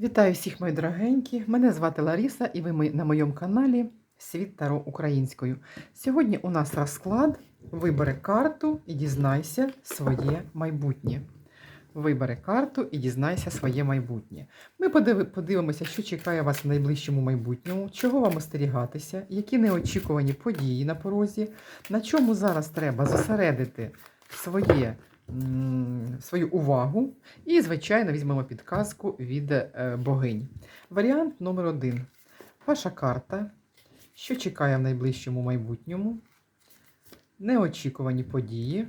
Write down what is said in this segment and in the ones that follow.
Вітаю всіх, мої дорогенькі! Мене звати Ларіса, і ви на моєму каналі Світ Таро Українською. Сьогодні у нас розклад. Вибери карту і дізнайся своє майбутнє. Вибери карту і дізнайся своє майбутнє. Ми подивимося, що чекає вас в найближчому майбутньому, чого вам остерігатися, які неочікувані події на порозі, на чому зараз треба зосередити своє, свою увагу. І, звичайно, візьмемо підказку від е, богинь. Варіант номер один. Ваша карта. Що чекає в найближчому майбутньому? Неочікувані події.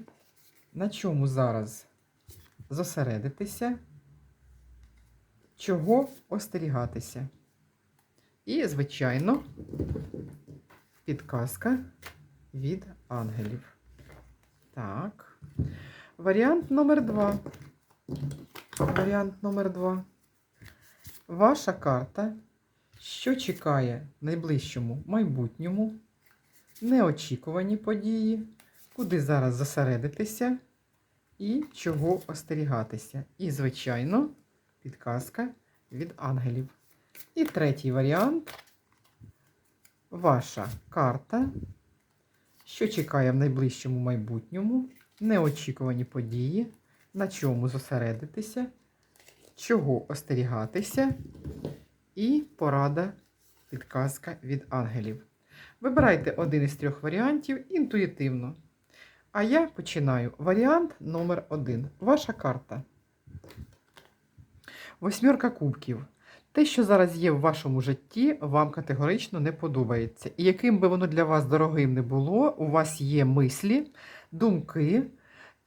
На чому зараз зосередитися? Чого остерігатися? І, звичайно, підказка від ангелів. Так. Варіант номер два. Варіант номер два. Ваша карта. Що чекає в найближчому майбутньому? Неочікувані події. Куди зараз зосередитися? І чого остерігатися? І, звичайно, підказка від ангелів. І третій варіант. Ваша карта. Що чекає в найближчому майбутньому? Неочікувані події на чому зосередитися, чого остерігатися, і порада підказка від ангелів. Вибирайте один із трьох варіантів інтуїтивно. А я починаю. Варіант номер один. Ваша карта. Восьмірка кубків. Те, що зараз є в вашому житті, вам категорично не подобається. І яким би воно для вас дорогим не було, у вас є мислі, думки,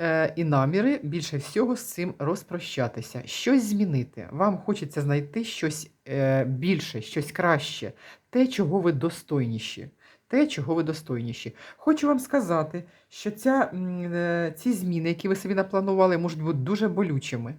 е, і наміри більше всього з цим розпрощатися, щось змінити. Вам хочеться знайти щось е, більше, щось краще, те, чого ви достойніші. Те, чого ви достойніші. Хочу вам сказати, що ця, е, ці зміни, які ви собі напланували, можуть бути дуже болючими.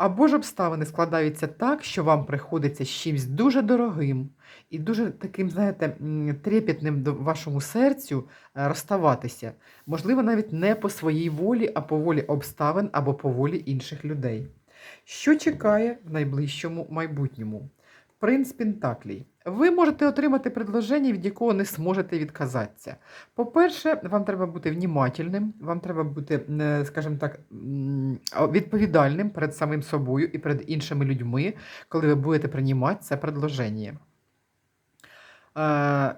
Або ж обставини складаються так, що вам приходиться з чимось дуже дорогим і дуже таким, знаєте, трепетним до вашому серцю е, розставатися. Можливо, навіть не по своїй волі, а по волі обставин або по волі інших людей. Що чекає в найближчому майбутньому? Принц Пентаклій. Ви можете отримати предложення, від якого не зможете відказатися. По-перше, вам треба бути внімательним, вам треба бути, е, скажімо так, відповідальним перед самим собою і перед іншими людьми, коли ви будете приймати це предложення. Е,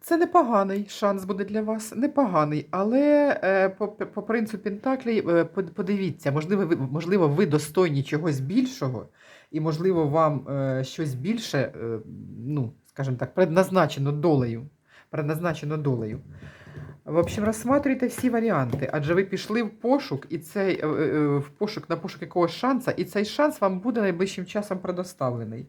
Це непоганий шанс буде для вас, непоганий, але е, по, принципу е, подивіться, можливо, ви, можливо, ви достойні чогось більшого, і, можливо, вам е, щось більше, е, ну, скажімо так, предназначено долею. Предназначено долею. В общем, розсматривайте всі варіанти, адже ви пішли в пошук, і цей е, в пошук на пошук якогось шанса, і цей шанс вам буде найближчим часом предоставлений.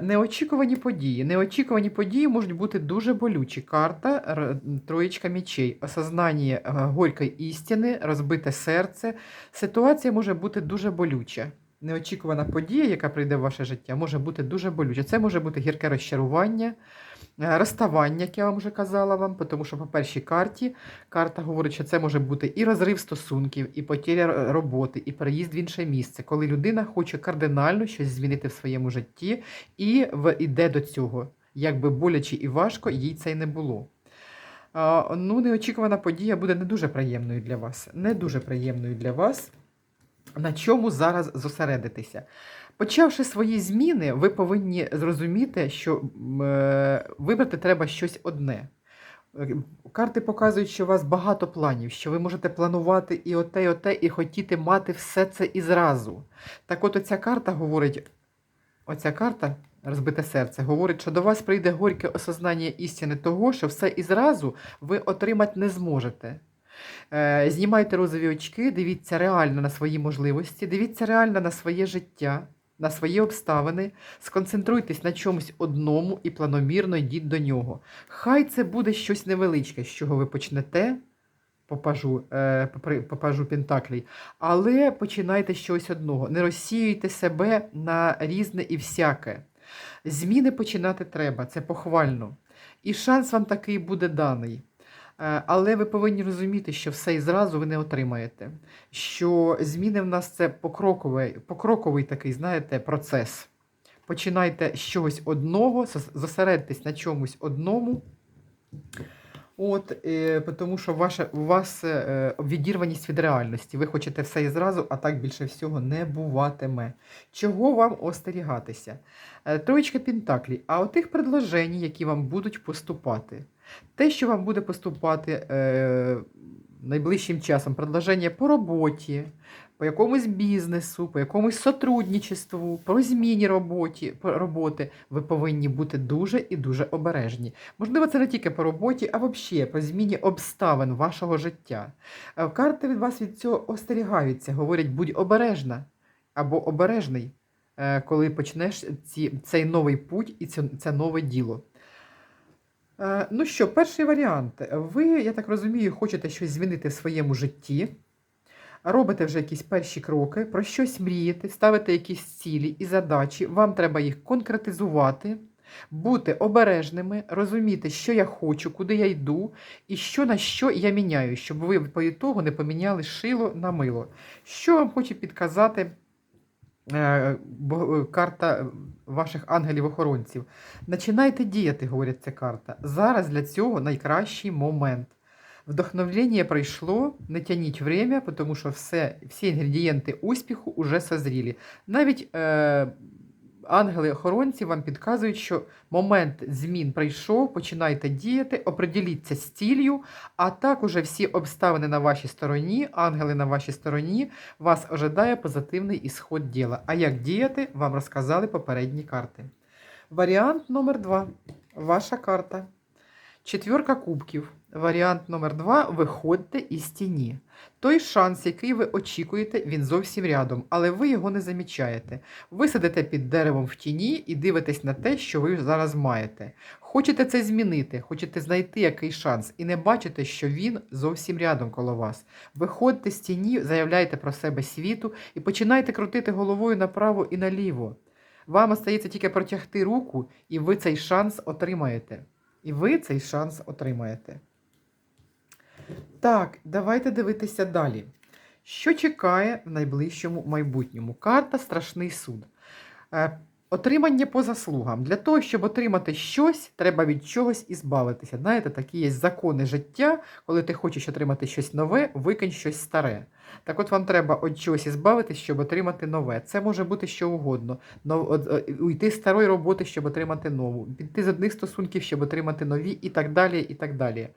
Неочікувані події. Неочікувані події можуть бути дуже болючі. Карта троєчка мечей, осознання горької істини, розбите серце. Ситуація може бути дуже болюча. Неочікувана подія, яка прийде в ваше життя, може бути дуже болюча. Це може бути гірке розчарування, е, розставання, як я вам вже казала вам, тому що по першій карті карта говорить, що це може бути і розрив стосунків, і потеря роботи, і переїзд в інше місце, коли людина хоче кардинально щось змінити в своєму житті і в, іде до цього. Як би боляче і важко їй це й не було. Ну, неочікувана подія буде не дуже приємною для вас. Не дуже приємною для вас. На чому зараз зосередитися? Почавши свої зміни, ви повинні зрозуміти, що е, вибрати треба щось одне. Е, Карти показують, що у вас багато планів, що ви можете планувати і оте, і оте, і хотіти мати все це і зразу. Так от оця карта говорить, оця карта, розбите серце, говорить, що до вас прийде горьке осознання істини того, що все і зразу ви отримати не зможете. Е, Знімайте розові очки, дивіться реально на свої можливості, дивіться реально на своє життя, на свої обставини, сконцентруйтесь на чомусь одному і планомірно йдіть до нього. Хай це буде щось невеличке, з чого ви почнете. Попажу, е, попажу Пентаклій, але починайте чогось одного. Не розсіюйте себе на різне і всяке. Зміни починати треба, це похвально. І шанс вам такий буде даний. Е, Але ви повинні розуміти, що все і зразу ви не отримаєте. Що зміни в нас це покроковий, покроковий такий, знаєте, процес. Починайте з чогось одного, зос- зосередьтесь на чомусь одному. От, е, тому що ваше, у вас е, відірваність від реальності. Ви хочете все і зразу, а так більше всього не буватиме. Чого вам остерігатися? Е, Троєчка Пентаклі, а отих предложень, які вам будуть поступати. Те, що вам буде поступати е, найближчим часом, предложення по роботі, по якомусь бізнесу, по якомусь сотрудничеству, по зміні роботі, роботи, ви повинні бути дуже і дуже обережні. Можливо, це не тільки по роботі, а взагалі по зміні обставин вашого життя. Е, Карти від вас від цього остерігаються, говорять, будь обережна або обережний, е, коли почнеш ці, цей новий путь і це, це нове діло. Е, Ну що, перший варіант. Ви, я так розумію, хочете щось змінити в своєму житті, робите вже якісь перші кроки, про щось мрієте, ставите якісь цілі і задачі, вам треба їх конкретизувати, бути обережними, розуміти, що я хочу, куди я йду, і що на що я міняю, щоб ви по ітогу не поміняли шило на мило. Що вам хоче підказати карта ваших ангелів-охоронців? Начинайте діяти, говорить ця карта. Зараз для цього найкращий момент. Вдохновлення пройшло, не тяніть время, тому що все, всі інгредієнти успіху вже созрілі. Навіть е, ангели-охоронці вам підказують, що момент змін прийшов, починайте діяти, оприділіться з ціллю, а також всі обставини на вашій стороні, ангели на вашій стороні, вас ожидає позитивний ісход діла. А як діяти, вам розказали попередні карти. Варіант номер два. Ваша карта. Четвірка кубків. Варіант номер два. Виходьте із тіні. Той шанс, який ви очікуєте, він зовсім рядом, але ви його не замічаєте. Ви сидите під деревом в тіні і дивитесь на те, що ви зараз маєте. Хочете це змінити, хочете знайти який шанс, і не бачите, що він зовсім рядом коло вас. Виходьте з тіні, заявляйте про себе світу і починайте крутити головою направо і наліво. Вам остається тільки протягти руку, і ви цей шанс отримаєте. І ви цей шанс отримаєте. Так, давайте дивитися далі. Що чекає в найближчому майбутньому? Карта Страшний суд. Е, Отримання по заслугам. Для того, щоб отримати щось, треба від чогось і збавитися. Знаєте, такі є закони життя, коли ти хочеш отримати щось нове, викинь щось старе. Так от вам треба від чогось і щоб отримати нове. Це може бути що угодно. Е, уйти з старої роботи, щоб отримати нову, піти з одних стосунків, щоб отримати нові, і так далі. і так далі.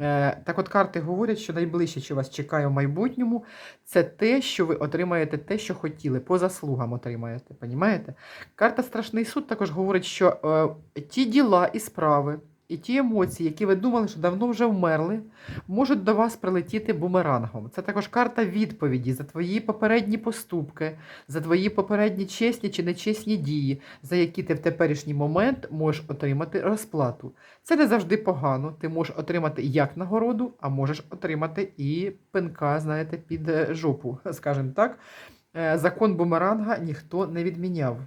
Е, Так от карти говорять, що найближче, що вас чекає в майбутньому, це те, що ви отримаєте те, що хотіли, по заслугам отримаєте. Понімаєте? Карта Страшний суд також говорить, що е, ті діла і справи, і ті емоції, які ви думали, що давно вже вмерли, можуть до вас прилетіти бумерангом. Це також карта відповіді за твої попередні поступки, за твої попередні чесні чи нечесні дії, за які ти в теперішній момент можеш отримати розплату. Це не завжди погано. Ти можеш отримати як нагороду, а можеш отримати і пинка, знаєте, під е, жопу, скажімо так. Е, Закон бумеранга ніхто не відміняв.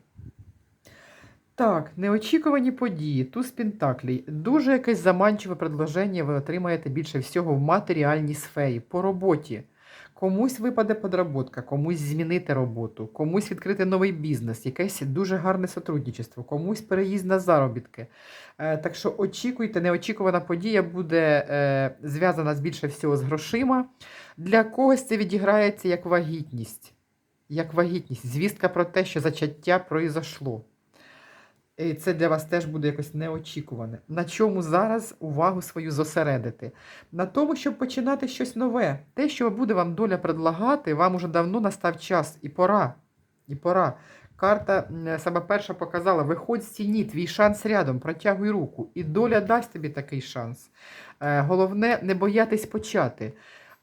Так, неочікувані події, туз Пентаклей. Дуже якесь заманчиве предложення ви отримаєте більше всього в матеріальній сфері, по роботі. Комусь випаде подработка, комусь змінити роботу, комусь відкрити новий бізнес, якесь дуже гарне сотрудничество, комусь переїзд на заробітки. Е, так що очікуйте, неочікувана подія буде е, зв'язана з більше всього з грошима. Для когось це відіграється як вагітність. Як вагітність, звістка про те, що зачаття произошло. І це для вас теж буде якось неочікуване. На чому зараз увагу свою зосередити? На тому, щоб починати щось нове. Те, що буде вам доля предлагати, вам уже давно настав час і пора. І пора. Карта м, саме перша показала: виходь з тіні, твій шанс рядом, протягуй руку. І доля дасть тобі такий шанс. Е, головне, не боятись почати.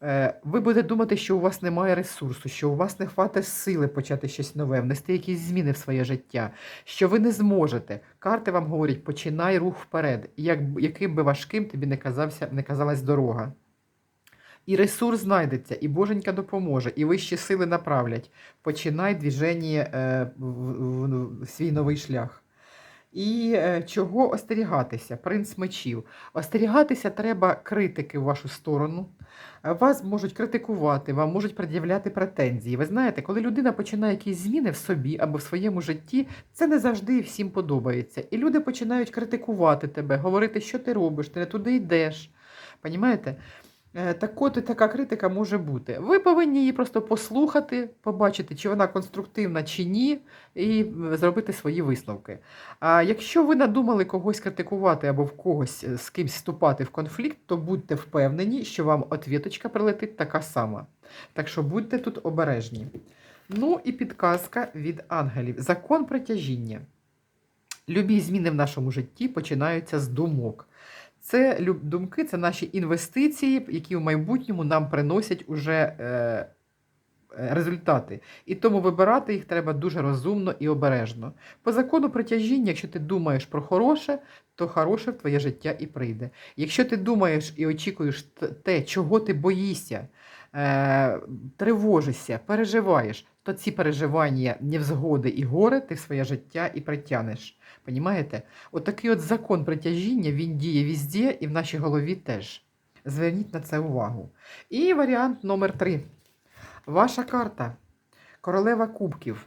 Е, ви будете думати, що у вас немає ресурсу, що у вас не хватить сили почати щось нове, внести якісь зміни в своє життя, що ви не зможете. Карти вам говорять, починай рух вперед, як, яким би важким тобі не, казався, не казалась дорога. І ресурс знайдеться, і Боженька допоможе, і вищі сили направлять. Починай движення е, в, в, в свій новий шлях. І е, чого остерігатися? Принц мечів. Остерігатися треба критики в вашу сторону. Е, Вас можуть критикувати, вам можуть пред'являти претензії. Ви знаєте, коли людина починає якісь зміни в собі або в своєму житті, це не завжди всім подобається. І люди починають критикувати тебе, говорити, що ти робиш, ти не туди йдеш. Понімаєте? Е, Так от така критика може бути. Ви повинні її просто послухати, побачити, чи вона конструктивна чи ні, і зробити свої висновки. А якщо ви надумали когось критикувати або в когось е, з кимсь вступати в конфлікт, то будьте впевнені, що вам отвіточка прилетить така сама. Так що будьте тут обережні. Ну і підказка від ангелів. Закон притяжіння. Любі зміни в нашому житті починаються з думок. Це думки, це наші інвестиції, які в майбутньому нам приносять уже е, е, результати. І тому вибирати їх треба дуже розумно і обережно. По закону притяжіння, якщо ти думаєш про хороше, то хороше в твоє життя і прийде. Якщо ти думаєш і очікуєш те, чого ти боїшся, е, тривожишся, переживаєш, то ці переживання, невзгоди і горе ти в своє життя і притягнеш. Понімаєте? Отакий от закон притяжіння, він діє везде і в нашій голові теж. Зверніть на це увагу. І варіант номер три. Ваша карта. Королева кубків.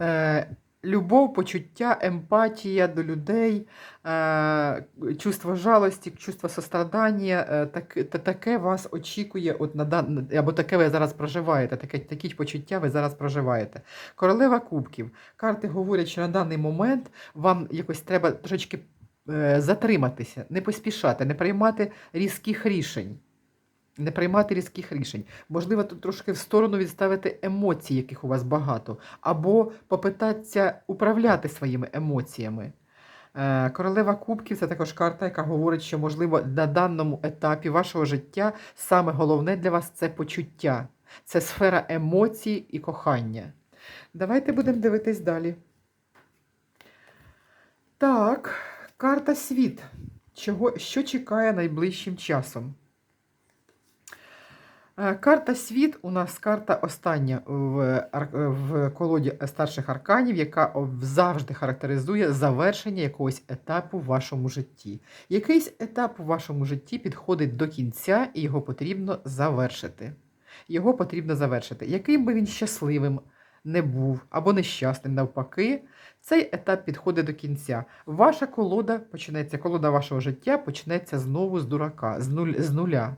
Е, любов, почуття, емпатія до людей, е, чувство жалості, чувство сострадання, е, так, таке вас очікує, от на дан... або таке ви зараз проживаєте, таке, такі почуття ви зараз проживаєте. Королева кубків. Карти говорять, що на даний момент вам якось треба трошечки е, затриматися, не поспішати, не приймати різких рішень. Не приймати різких рішень. Можливо, тут трошки в сторону відставити емоцій, яких у вас багато, або попитатися управляти своїми емоціями. Е, Королева Кубків це також карта, яка говорить, що, можливо, на даному етапі вашого життя саме головне для вас це почуття, це сфера емоцій і кохання. Давайте будемо дивитись далі. Так, карта світ. Чого, що чекає найближчим часом? Е, Карта світ у нас карта остання в, в колоді старших арканів, яка завжди характеризує завершення якогось етапу в вашому житті. Якийсь етап у вашому житті підходить до кінця, і його потрібно завершити. Його потрібно завершити. Яким би він щасливим не був або нещасним, навпаки, цей етап підходить до кінця. Ваша колода почнеться, колода вашого життя почнеться знову з дурака, з, нуля.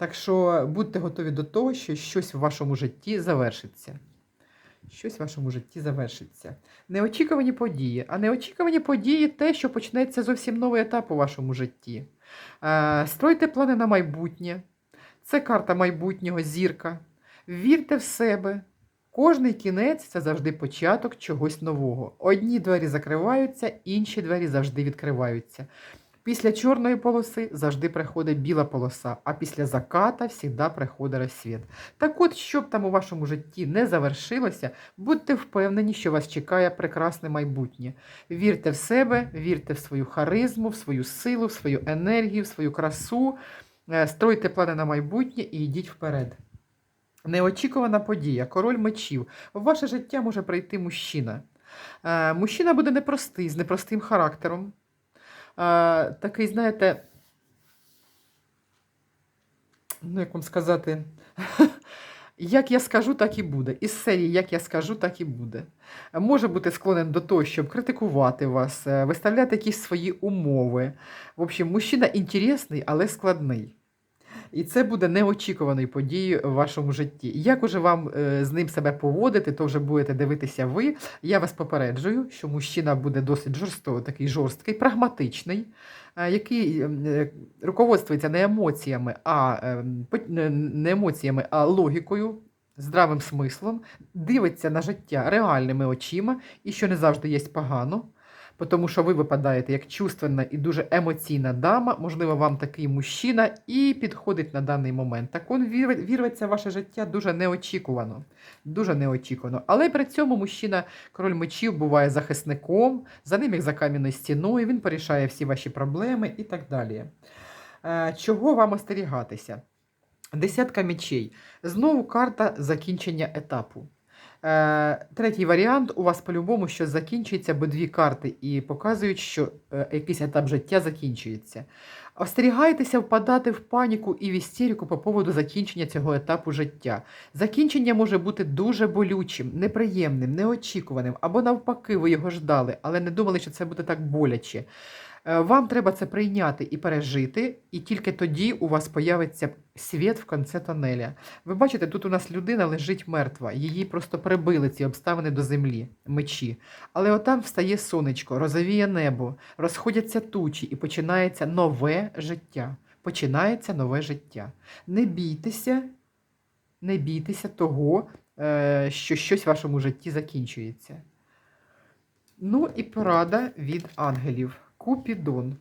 Так що будьте готові до того, що щось в вашому житті завершиться. Щось в вашому житті завершиться. Неочікувані події. А неочікувані події те, що почнеться зовсім новий етап у вашому житті. Е, стройте плани на майбутнє. Це карта майбутнього зірка. Вірте в себе. Кожний кінець це завжди початок чогось нового. Одні двері закриваються, інші двері завжди відкриваються. Після чорної полоси завжди приходить біла полоса, а після заката завжди приходить розсвіт. Так от, щоб там у вашому житті не завершилося, будьте впевнені, що вас чекає прекрасне майбутнє. Вірте в себе, вірте в свою харизму, в свою силу, в свою енергію, в свою красу, е, стройте плани на майбутнє і йдіть вперед. Неочікувана подія, король мечів. В ваше життя може прийти мужчина. Е, Мужчина буде непростий, з непростим характером. Такий, знаєте, ну як вам сказати, як я скажу, так і буде. Із серії Як я скажу, так і буде. Може бути склонен до того, щоб критикувати вас, е, виставляти якісь свої умови. В общем, мужчина інтересний, але складний. І це буде неочікуваною подією в вашому житті. Як уже вам е, з ним себе поводити, то вже будете дивитися ви. Я вас попереджую, що мужчина буде досить жорстокий, такий жорсткий, прагматичний, е, який е, руководствується не емоціями, а ем, не емоціями, а логікою. Здравим смислом, дивиться на життя реальними очима, і що не завжди є погано, тому що ви випадаєте як чувственна і дуже емоційна дама, можливо, вам такий мужчина і підходить на даний момент. Так вір- вірветься в ваше життя дуже неочікувано. Дуже неочікувано. Але при цьому мужчина, король мечів, буває захисником, за ним як за кам'яною стіною, він порішає всі ваші проблеми і так далі. Е, Чого вам остерігатися? Десятка мечей. Знову карта закінчення етапу. Е, третій варіант у вас по-любому щось закінчується, бо дві карти і показують, що е, якийсь етап життя закінчується. Остерігайтеся впадати в паніку і в істерику по поводу закінчення цього етапу життя. Закінчення може бути дуже болючим, неприємним, неочікуваним, або навпаки, ви його ждали, але не думали, що це буде так боляче. Е, Вам треба це прийняти і пережити, і тільки тоді у вас появиться світ в кінці тонеля. Ви бачите, тут у нас людина лежить мертва, її просто прибили ці обставини до землі, мечі. Але отам встає сонечко, розовіє небо, розходяться тучі і починається нове життя. Починається нове життя. Не бійтеся, не бійтеся того, е, що щось в вашому житті закінчується. Ну і порада від ангелів. Купідон.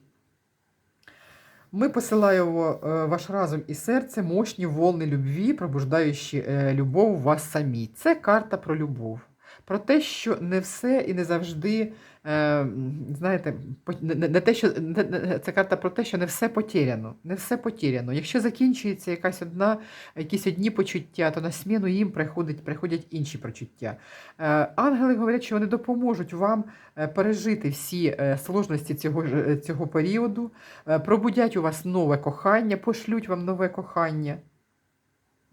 Мы посылаем э, ваш разум і серце мощні волни любві, пробуждаючи е, любов в вас самі. Це карта про любов. Про те, що не все і не завжди, е, знаєте, не, те, що це карта про те, що не все потеряно. Не все потеряно. Якщо закінчується якась одна, якісь одні почуття, то на зміну їм приходять, приходять інші почуття. Е, ангели говорять, що вони допоможуть вам е, пережити всі сложності цього, цього періоду, пробудять у вас нове кохання, пошлють вам нове кохання.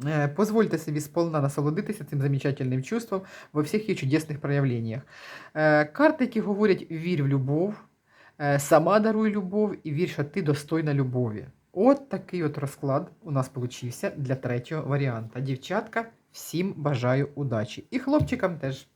Е, Позвольте собі сполна насолодитися цим замечательним чувством во всіх її чудесних проявленнях. Е, Карти, які говорять вір в любов, е, сама даруй любов і вір, що ти достойна любові. От такий от розклад у нас получився для третього варіанта. Дівчатка, всім бажаю удачі. І хлопчикам теж.